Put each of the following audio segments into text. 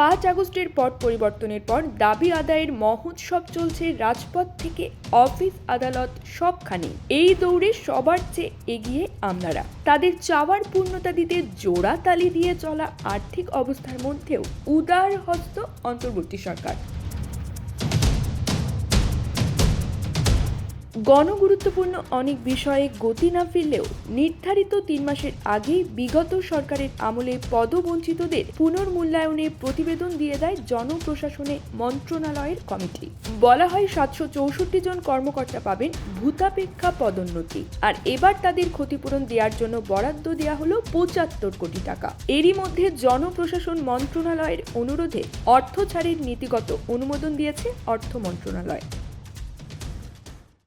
পাঁচ আগস্টের পট পরিবর্তনের পর দাবি আদায়ের মহোৎসব চলছে রাজপথ থেকে অফিস আদালত সবখানে। এই দৌড়ে সবার চেয়ে এগিয়ে আমলারা। তাদের চাওয়ার পূর্ণতা দিতে জোড়া তালি দিয়ে চলা আর্থিক অবস্থার মধ্যেও উদার হস্ত অন্তর্বর্তী সরকার। গণগুরুত্বপূর্ণ অনেক বিষয়ে গতি না ফিরলেও নির্ধারিত তিন মাসের আগেই বিগত সরকারের আমলে পদবঞ্চিতদের পুনর্মূল্যায়নে প্রতিবেদন দিয়ে দেয় জনপ্রশাসনে মন্ত্রণালয়ের কমিটি। বলা হয় সাতশো চৌষট্টি জন কর্মকর্তা পাবেন ভূতাপেক্ষা পদোন্নতি। আর এবার তাদের ক্ষতিপূরণ দেওয়ার জন্য বরাদ্দ দেওয়া হলো পঁচাত্তর কোটি টাকা। এরই মধ্যে জনপ্রশাসন মন্ত্রণালয়ের অনুরোধে অর্থ ছাড়ের নীতিগত অনুমোদন দিয়েছে অর্থ মন্ত্রণালয়।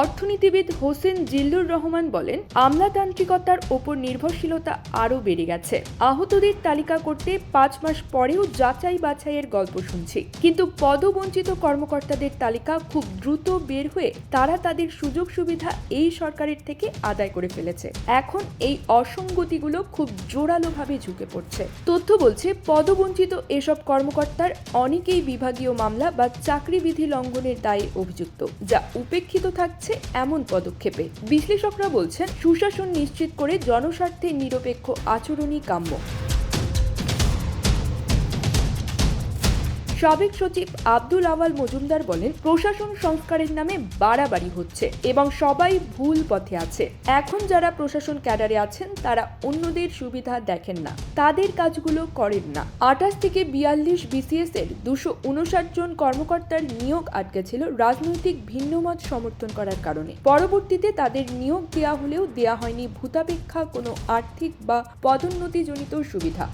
অর্থনীতিবিদ হোসেন জিল্লুর রহমান বলেন, আমলাতান্ত্রিকতার ওপর নির্ভরশীলতা আরও বেড়ে গেছে। আহতদের তালিকা করতে পাঁচ মাস পরেও যাচাই বাছাইয়ের গল্প শুনছি। কিন্তু পদবঞ্চিত কর্মকর্তাদের তালিকা খুব দ্রুত বের হয়ে তারা তাদের সুযোগ সুবিধা এই সরকারের থেকে আদায় করে ফেলেছে। এখন এই অসঙ্গতিগুলো খুব জোরালোভাবে ঝুঁকে পড়ছে। তথ্য বলছে, পদবঞ্চিত এসব কর্মকর্তার অনেকেই বিভাগীয় মামলা বা চাকরিবিধি লঙ্ঘনের দায়ে অভিযুক্ত, যা উপেক্ষিত থাকছে এমন পদক্ষেপে। বিশ্লেষকরা বলছেন সুশাসন নিশ্চিত করে জনস্বার্থে নিরপেক্ষ আচরণই কাম্য। সাবেক সচিব আব্দুল আওয়াল মজুমদার বলেন, প্রশাসন সংস্কারের নামে বাড়াবাড়ি হচ্ছে এবং সবাই ভুল পথে আছে। এখন যারা প্রশাসন ক্যাডারে আছেন, তারা অন্যদের সুবিধা দেখেন না। তাদের কাজগুলো করেন না। আঠাশ থেকে বিয়াল্লিশ বিসিএস এর দুশো উনষাট জন কর্মকর্তার নিয়োগ আটকে ছিল রাজনৈতিক ভিন্নমত সমর্থন করার কারণে। পরবর্তীতে তাদের নিয়োগ দেওয়া হলেও দেওয়া হয়নি ভূতাপেক্ষা কোনো আর্থিক বা পদোন্নতিজনিত সুবিধা।